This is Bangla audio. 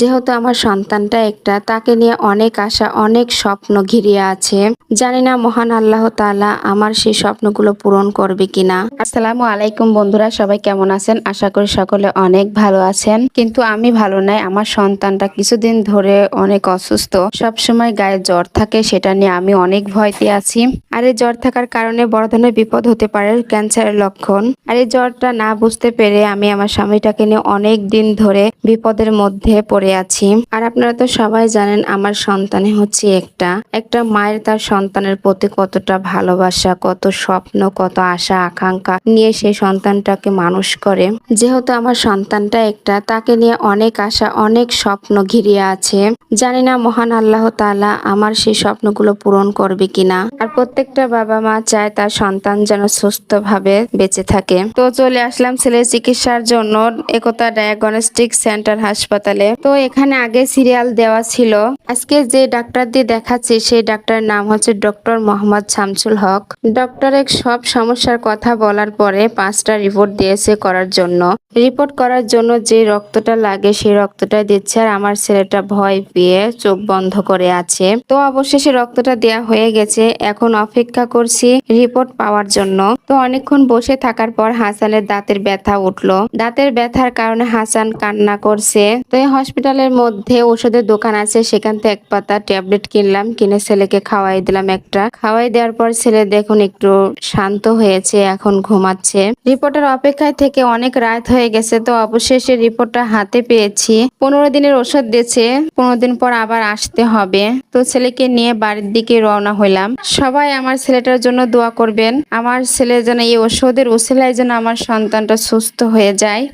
যেহেতু আমার সন্তানটা একটা, তাকে নিয়ে অনেক আশা, অনেক স্বপ্ন ঘিরিয়ে আছে। জানি না মহান আল্লাহ তাআলা আমার সেই স্বপ্নগুলো পূরণ করবে কিনা। আসসালামু আলাইকুম বন্ধুরা, সবাই কেমন আছেন? আশা করি সকলে অনেক ভালো আছেন। কিন্তু আমি ভালো নাই, আমার সন্তানটা কিছুদিন ধরে অনেক অসুস্থ। সব সময় গায়ে জ্বর থাকে, সেটা নিয়ে আমি অনেক ভয়তে আছি। আর এই জ্বর থাকার কারণে বড় ধরনের বিপদ হতে পারে ক্যান্সারের লক্ষণ। আর এই জ্বরটা না বুঝতে পেরে আমি আমার স্বামীটাকে নিয়ে অনেক দিন ধরে বিপদের মধ্যে পড়ে আছি। আর আপনারা তো সবাই জানেন আমার সন্তানে হচ্ছে একটা। একটা মায়ের তার সন্তানের প্রতি কতটা ভালোবাসা, কত স্বপ্ন, কত আশা, আকাঙ্ক্ষা নিয়ে সেই সন্তানটাকে মানুষ করে। যেহেতু আমার সন্তানটা একটা, তাকে নিয়ে অনেক আশা, অনেক স্বপ্ন ঘিরিয়ে আছে। জানি না মহান আল্লাহ তাআলা আমার সেই স্বপ্নগুলো পূরণ করবে কিনা। আর প্রত্যেকটা বাবা মা চায় তার সন্তান যেন সুস্থভাবে বেঁচে থাকে। তো চলে আসলাম ছেলের চিকিৎসার জন্য একতা ডায়াগনস্টিক সেন্টার হাসপাতালে। তো এখানে আগে সিরিয়াল দেওয়া ছিল। আজকে যে ডাক্তার দিয়ে দেখাচ্ছি, সেই ডাক্তারের নাম হচ্ছে ডক্টর মোহাম্মদ শামসুল হক। ডক্টরের সব সমস্যার কথা বলার পরে পাঁচটা রিপোর্ট দিয়েছে করার জন্য। রিপোর্ট করার জন্য যে রক্তটা লাগে, সেই রক্তটা দিচ্ছে আর আমার ছেলেটা ভয় পেয়ে চোখ বন্ধ করে আছে। তো অবশেষে রক্তটা দেয়া হয়ে গেছে। এখন অপেক্ষা করছি রিপোর্ট পাওয়ার জন্য। তো অনেকক্ষণ বসে থাকার পর হাসানের দাঁতের ব্যথা উঠল। দাঁতের ব্যথার কারণে হাসান কান্না করছে। তো এই হসপিটালের মধ্যে ওষুধের দোকান আছে। সেখান থেকে এক পাতা ট্যাবলেট কিনলাম, কিনে ছেলেকে খাওয়াই দিলাম একটা। খাওয়াই দেওয়ার পর ছেলে দেখুন একটু শান্ত হয়েছে, এখন ঘুমাচ্ছে। রিপোর্টের অপেক্ষায় থেকে অনেক রাত হয়ে গেছে, তো অবশেষে রিপোর্টটা হাতে পেয়েছি। পনেরো দিনের ওষুধ দিয়েছে, পনেরো দিন পর আবার আসতে হবে। তো ছেলেকে নিয়ে বাড়ির দিকে রওনা হইলাম সবাই আমার ছেলেটার জন্য দোয়া করবেন। আমার ছেলে যেন এই ওষুধের ওসিলায় যেন আমার সন্তানটা সুস্থ হয়ে যায়।